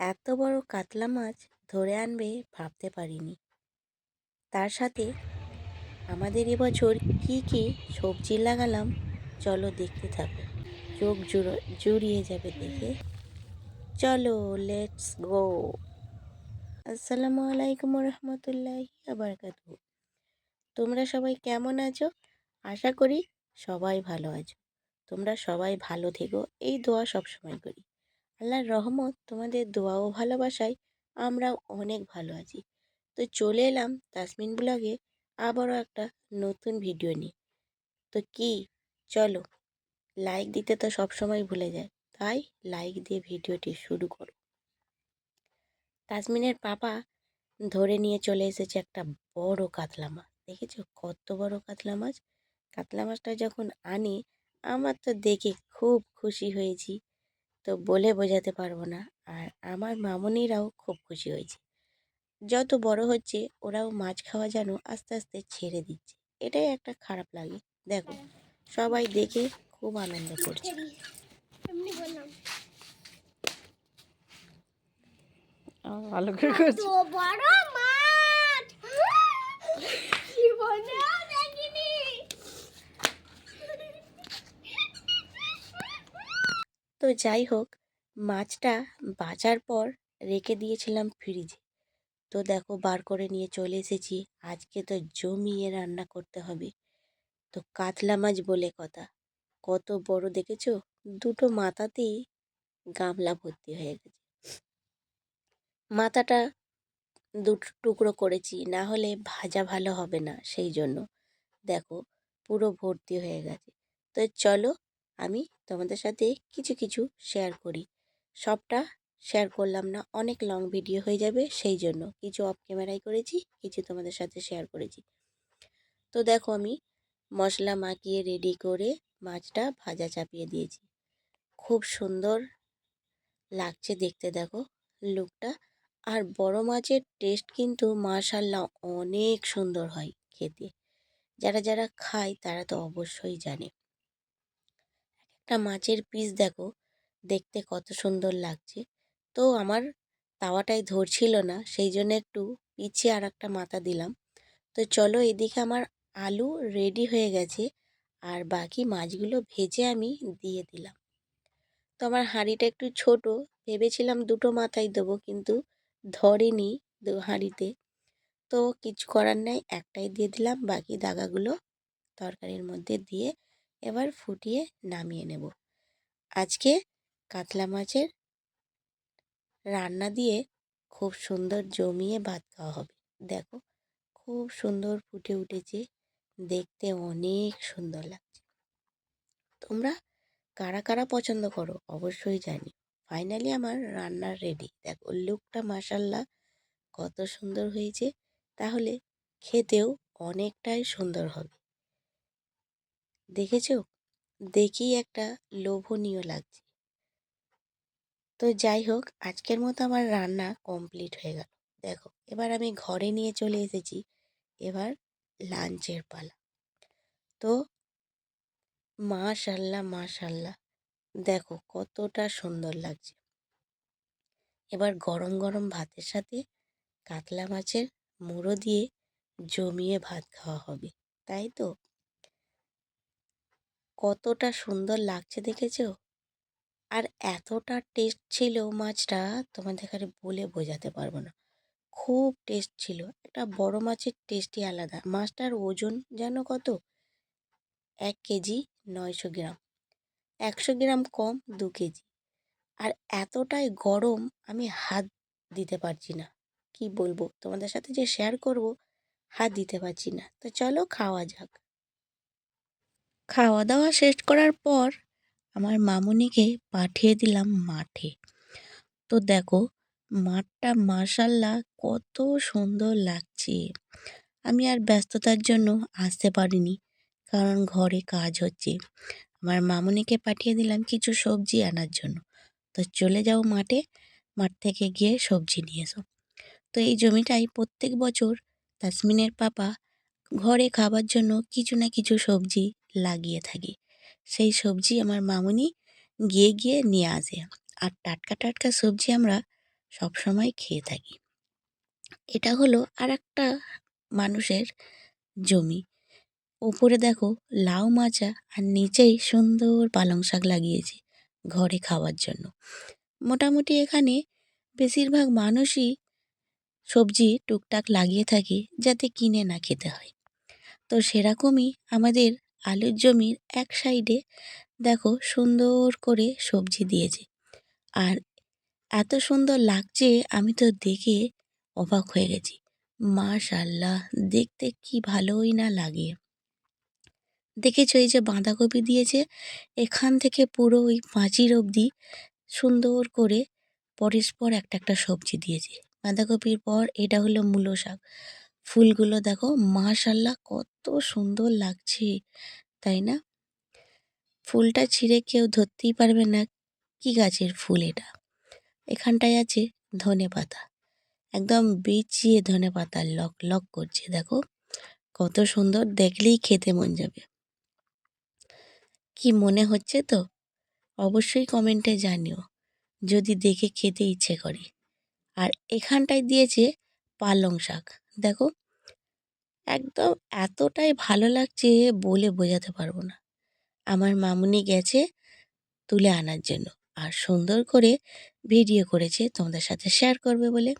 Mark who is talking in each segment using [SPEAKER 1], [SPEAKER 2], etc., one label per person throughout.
[SPEAKER 1] এত বড় কাতলা মাছ ধরে আনবে ভাবতে পারিনি। তার সাথে আমাদের এবছর কি কি সবজি লাগালাম চলো দেখতে থাকো। চোখ জুড়ো, জুড়িয়ে যাবে দেখে। চলো লেটস গো আসসালামু আলাইকুম রহমতুল্লাহ আবরকাত তোমরা সবাই কেমন আছো? আশা করি সবাই ভালো আছো। তোমরা সবাই ভালো থেকো। এই দোয়া সবসময় করি। আল্লাহর রহমত তোমাদের দোয়া ও ভালোবাসায় আমরাও অনেক ভালো আছি। তো চলে এলাম তাসমিন ব্লগে আবারও একটা নতুন ভিডিও নিয়ে। তো কি? চলো লাইক দিতে তো সবসময় ভুলে যায়। তাই লাইক দিয়ে ভিডিওটি শুরু করো। তাসমিনের পাপা ধরে নিয়ে চলে এসেছে একটা বড় কাতলা মাছ। দেখেছ? কত বড় কাতলা মাছ? কাতলা মাছটা যখন আনি, আমার তো দেখে খুব খুশি হয়েছি। তো বলে বোঝাতে পারব না। আর আমার মামনিরাও খুব খুশি হয়েছে। যত বড় হচ্ছে ওরাও মাছ খাওয়া যেন আস্তে আস্তে ছেড়ে দিচ্ছে। এটাই একটা খারাপ লাগে। দেখো সবাই দেখে খুব আনন্দ করছে।
[SPEAKER 2] ভালো করে করছি।
[SPEAKER 3] তো বড় মাছ!
[SPEAKER 1] তো যাই হোক, মাছটা বাজার পর রেখে দিয়েছিলাম ফ্রিজে তো দেখো বার করে নিয়ে চলে এসেছি, আজকে তো জমিয়ে রান্না করতে হবে। তো কাতলা মাছ বলে কথা, কত বড় দেখেছ? দুটো মাথাতেই গামলা ভর্তি হয়ে গেছে। মাথাটা দুটো টুকরো করেছি, না হলে ভাজা ভালো হবে না, সেই জন্য। দেখো পুরো ভর্তি হয়ে গেছে। তো চলো আমি তোমাদের সাথে কিছু কিছু শেয়ার করি। সবটা শেয়ার করলাম না, অনেক লং ভিডিও হয়ে যাবে, সেই জন্য কিছু অফ ক্যামেরায় করেছি, কিছু তোমাদের সাথে শেয়ার করেছি। তো দেখো আমি মশলা মাখিয়ে রেডি করে মাছটা ভাজা চাপিয়ে দিয়েছি। খুব সুন্দর লাগছে দেখতে দেখো লুকটা আর বড় মাছের টেস্ট কিন্তু মাশাল্লাহ অনেক সুন্দর হয় খেতে। যারা যারা খায় তারা তো অবশ্যই জানে। একটা মাছের পিস দেখো, দেখতে কত সুন্দর লাগছে। তো আমার তাওয়াটাই ধরছিল না, সেই জন্য একটু পিছিয়ে আর একটা মাথা দিলাম। তো চলো এদিকে আমার আলু রেডি হয়ে গেছে, আর বাকি মাছগুলো ভেজে আমি দিয়ে দিলাম। তো আমার হাঁড়িটা একটু ছোট, ভেবেছিলাম দুটো মাথায় দেবো, কিন্তু ধরেনি হাঁড়িতে। তো কিছু করার নেই, একটাই দিয়ে দিলাম, বাকি দাগাগুলো তরকারির মধ্যে দিয়ে এবার ফুটিয়ে নামিয়ে নেব। আজকে কাতলা মাছের রান্না দিয়ে খুব সুন্দর জমিয়ে ভাত খাওয়া হবে। দেখো, খুব সুন্দর ফুটে উঠেছে। দেখতে অনেক সুন্দর লাগছে। তোমরা কারা কারা পছন্দ করো অবশ্যই জানি। ফাইনালি আমার রান্নার রেডি দেখো লুকটা মাসাল্লাহ কত সুন্দর হয়েছে। তাহলে খেতেও অনেকটাই সুন্দর হবে। দেখেছ? দেখেই একটা লোভনীয় লাগছে। তো যাই হোক, আজকের মতো আমার রান্না কমপ্লিট হয়ে গেল। দেখো, এবার আমি ঘরে নিয়ে চলে এসেছি, এবার লাঞ্চের পালা। তো মাশাল্লাহ মাশাল্লাহ, দেখো কতটা সুন্দর লাগছে। এবার গরম গরম ভাতের সাথে কাতলা মাছের মুড়ো দিয়ে জমিয়ে ভাত খাওয়া হবে, তাই তো? কতটা সুন্দর লাগছে দেখেছ? আর এতটা টেস্ট ছিল মাছটা তোমাদের এখানে বলে বোঝাতে পারব না। খুব টেস্ট ছিল। একটা বড় মাছের টেস্টই আলাদা। মাছটার ওজন যেন কত? এক কেজি নয়শো গ্রাম। একশো গ্রাম কম, দু কেজি। আর এতটাই গরম আমি হাত দিতে পারছি না। কি বলব? তোমাদের সাথে যে শেয়ার করব, হাত দিতে পারছি না। তো চলো খাওয়া যাক। খাওয়া দাওয়া শেষ করার পর আমার মামুনিকে পাঠিয়ে দিলাম মাঠে। তো দেখো, মাঠটা মাশাল্লাহ কত সুন্দর লাগছে। আমি আর ব্যস্ততার জন্য আসতে পারিনি, কারণ ঘরে কাজ হচ্ছে। আমার মামুনিকে পাঠিয়ে দিলাম কিছু সবজি আনার জন্য। তো চলে যাও মাঠে, মাঠ থেকে গিয়ে সবজি নিয়ে এসো। তো এই জমিটাই প্রত্যেক বছর তাসমিনের পাপা ঘরে খাবার জন্য কিছু না কিছু সবজি লাগিয়ে থাকে। সেই সবজি আমার মামুনি গিয়ে গিয়ে নিয়ে আসে। আর টাটকা টাটকা সবজি আমরা সবসময় খেয়ে থাকি। এটা হলো আর একটা মানুষের জমি। ওপরে দেখো লাউ মাচা আর নিচেই সুন্দর পালং শাক লাগিয়েছে ঘরে খাওয়ার জন্য। মোটামুটি এখানে বেশিরভাগ মানুষই সবজি টুকটাক লাগিয়ে থাকে যাতে কিনে না খেতে হয়। তো সেরকমই আমাদের আলুর জমির এক সাইডে দেখো সুন্দর করে সবজি দিয়েছে। আর এত সুন্দর লাগছে আমি তো দেখে অবাক হয়ে গেছি। মাশাল্লাহ দেখতে কি ভালোই না লাগে। দেখেছ এই যে বাঁধাকপি দিয়েছে, এখান থেকে পুরো ওই পাঁচির অবধি সুন্দর করে পরস্পর একটা একটা সবজি দিয়েছে। বাঁধাকপির পর এটা হলো মূলো শাক। ফুলগুলো দেখো, মাশাল্লাহ কত সুন্দর লাগছে, তাই না? ফুলটা ছিঁড়ে কেউ ধরতেই পারবে না, কি গাছের ফুল এটা? এখানটায় আছে ধনে পাতা, একদম বিছিয়ে ধনে পাতা লক লক করছে, দেখো। কত সুন্দর, দেখলেই খেতে মন যাবে। কি মনে হচ্ছে তো? অবশ্যই কমেন্টে জানিও, যদি দেখে খেতে ইচ্ছে করে। আর এখানটায় দিয়েছে পালং শাক দেখো, একদম এতটাই ভালো লাগছে বলে বোঝাতে পারব না। আমার মামুনি গেছে তুলে আনার জন্য আর সুন্দর করে ভিডিও করেছে, তোমাদের সাথে শেয়ার করবে বলে।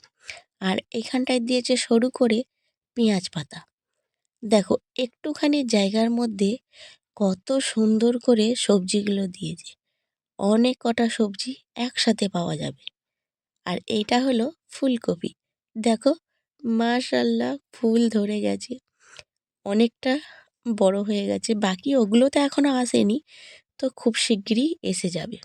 [SPEAKER 1] আর এখানটায় দিয়েছে সরু করে পেঁয়াজ পাতা। দেখো, একটুখানি জায়গার মধ্যে কত সুন্দর করে সবজিগুলো দিয়েছে। অনেক কটা সবজি একসাথে পাওয়া যাবে। আর এইটা হলো ফুলকপি। দেখো মাশাল্লাহ, ফুল ধরে গেছে। অনেকটা বড় হয়ে গেছে। বাকি ওগুলো তো এখনও আসেনি, তো খুব শিগগিরই এসে যাবে।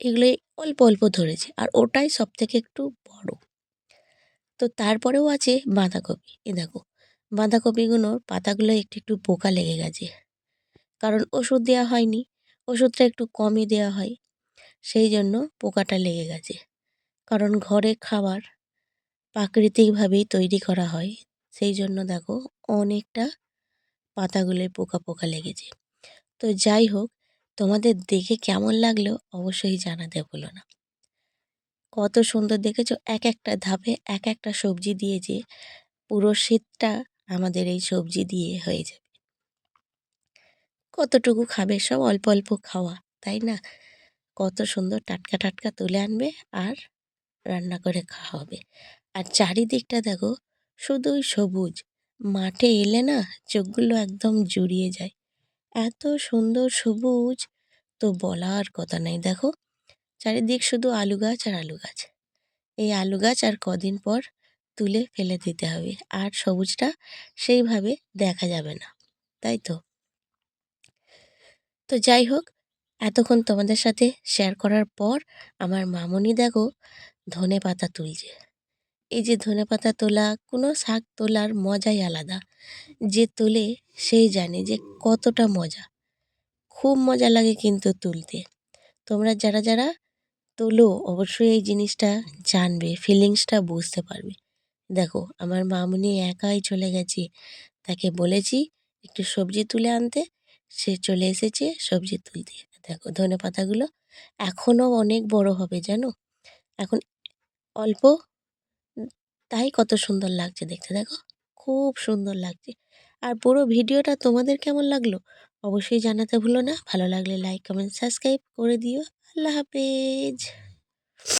[SPEAKER 1] এগুলো অল্প অল্প ধরেছে, আর ওটাই সব থেকে একটু বড়। তো তারপরেও আছে বাঁধাকপি। এ দেখো, বাঁধাকপিগুলোর পাতাগুলো একটু একটু পোকা লেগে গেছে। কারণ ওষুধ দেওয়া হয়নি, ওষুধটা একটু কমই দেওয়া হয়, সেই জন্য পোকাটা লেগে গেছে। কারণ ঘরে খাবার প্রাকৃতিকভাবেই তৈরি করা হয়। সেই জন্য দেখো অনেকটা পাতাগুলোয় পোকা পোকা লেগেছে। তো যাই হোক, তোমাদের দেখে কেমন লাগল অবশ্যই জানাতে ভুলো না। কত সুন্দর দেখেছ, এক একটা ধাপে এক একটা সবজি দিয়ে যে পুরো শীতটা আমাদের এই সবজি দিয়ে হয়ে যাবে। কতটুকু খাবে সব অল্প অল্প খাওয়া, তাই না? কত সুন্দর টাটকা টাটকা তুলে আনবে আর রান্না করে খাওয়া হবে। আর চারিদিকটা দেখো, শুধুই সবুজ। মাঠে এলে না, চোখগুলো একদম জুড়িয়ে যায়। এত সুন্দর সবুজ, তো বলার কথা নেই। দেখো, চারিদিক শুধু আলু গাছ আর আলু গাছ। এই আলু গাছ আর কদিন পর তুলে ফেলে দিতে হবে। আর সবুজটা সেইভাবে দেখা যাবে না, তাই তো? তো যাই হোক, এতক্ষণ তোমাদের সাথে শেয়ার করার পর, আমার মামনি দেখো ধনে পাতা তুলছে এই যে ধনে পাতা তোলা, কোনো শাক তোলার মজাই আলাদা। যে তোলে সেই জানে যে কতটা মজা। খুব মজা লাগে কিন্তু তুলতে। তোমরা যারা যারা তোলো, অবশ্যই এই জিনিসটা জানবে, ফিলিংসটা বুঝতে পারবে। দেখো, আমার মামুনি একাই চলে গেছে। তাকে বলেছি একটু সবজি তুলে আনতে। সে চলে এসেছে সবজি তুলতে। দেখো, ধনে পাতাগুলো এখনও অনেক বড় হবে, জানো? এখন অল্প। তাই কত সুন্দর লাগছে দেখতে, দেখো? খুব সুন্দর লাগছে। আর পুরো ভিডিওটা তোমাদের কেমন লাগল? অবশ্যই জানাতে ভুলো না। ভালো লাগলে লাইক কমেন্ট সাবস্ক্রাইব করে দিও। আল্লাহ হাফেজ।